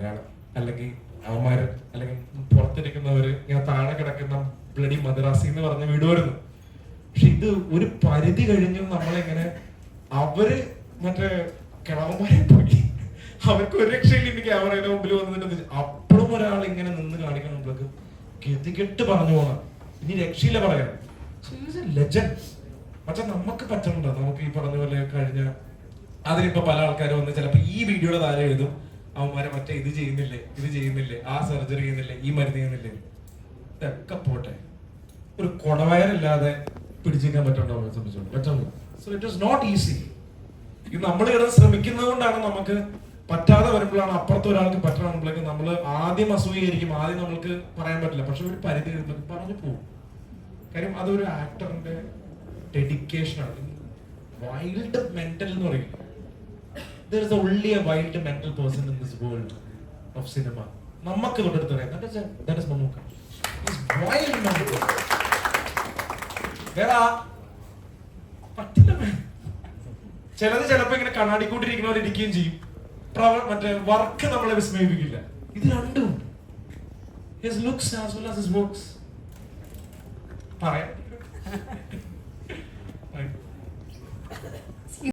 മലയാളം അല്ലെങ്കിൽ അവന്മാര് അല്ലെങ്കിൽ പുറത്തിരിക്കുന്നവര് ഇങ്ങനെ താഴെ കിടക്കുന്ന ബ്ലഡി മദ്രാസി എന്ന് പറഞ്ഞ വീട് വരുന്നു. പക്ഷെ ഇത് ഒരു പരിധി കഴിഞ്ഞും നമ്മളിങ്ങനെ അവർ മറ്റേ കിളവന്മാരെ പോയി. അവർക്ക് ഒരു രക്ഷയില്ല ഇനി ക്യാമറയുടെ മുമ്പിൽ വന്നിട്ട് അപ്പോഴും ഒരാൾ ഇങ്ങനെ നിന്ന് കാണിക്കണം നമ്മൾക്ക്. ഗതികെട്ട് പറഞ്ഞു പോണം. ഇനി രക്ഷയില്ല പറയാം പക്ഷെ നമുക്ക് പറ്റുന്നുണ്ടോ? നമുക്ക് ഈ പറഞ്ഞ പോലെ കഴിഞ്ഞ അതിനിപ്പോ പല ആൾക്കാരും വന്ന് ചിലപ്പോ ഈ വീഡിയോയുടെ താരം എഴുതും. അവന്മാരെ മറ്റേ ഇത് ചെയ്യുന്നില്ലേ ഇത് ചെയ്യുന്നില്ലേ ആ സർജറി ചെയ്യുന്നില്ലേ ഈ മരുന്ന് ചെയ്യുന്നില്ലേ. ഇതൊക്കെ പോട്ടെ. ഒരു കൊടവയറില്ലാതെ പിടിച്ചിരിക്കാൻ പറ്റുണ്ടോ അവരെ സംബന്ധിച്ചോളൂ? പറ്റുന്നു so it is not easy ഇത് നമ്മൾ കിടന്ന് ശ്രമിക്കുന്നത് കൊണ്ടാണ് നമുക്ക് പറ്റാതെ വരുമ്പോഴാണ് അപ്പുറത്തെ ഒരാൾക്ക് പറ്റണമെന്നുണ്ടെങ്കിൽ നമ്മൾ ആദ്യം അസൂയായിരിക്കും ആദ്യം നമ്മൾക്ക് പറയാൻ പറ്റില്ല. പക്ഷെ ഒരു പരിധി വരുമ്പോൾ പറഞ്ഞു പോകും. കാര്യം അതൊരു ആക്ടറിന്റെ ഡെഡിക്കേഷൻ ആണ്. വൈൽഡ് മെന്റൽ എന്ന് പറയില്ല there is only a wild mental person in this world of cinema. നമുക്ക് തൊട്ടടുത്ത് പറയാം. ദാറ്റ് ഇസ് മമ്മൂക്ക വേറെ പറ്റില്ല ചിലത് ചിലപ്പോ ഇങ്ങനെ കണ്ണാടിക്കൂട്ടിരിക്കുന്നവർ ഇരിക്കുകയും ചെയ്യും. മറ്റേ വർക്ക് നമ്മളെ വിസ്മയിപ്പിക്കില്ല. ഇത് രണ്ടും his looks as well as his works പറയാം.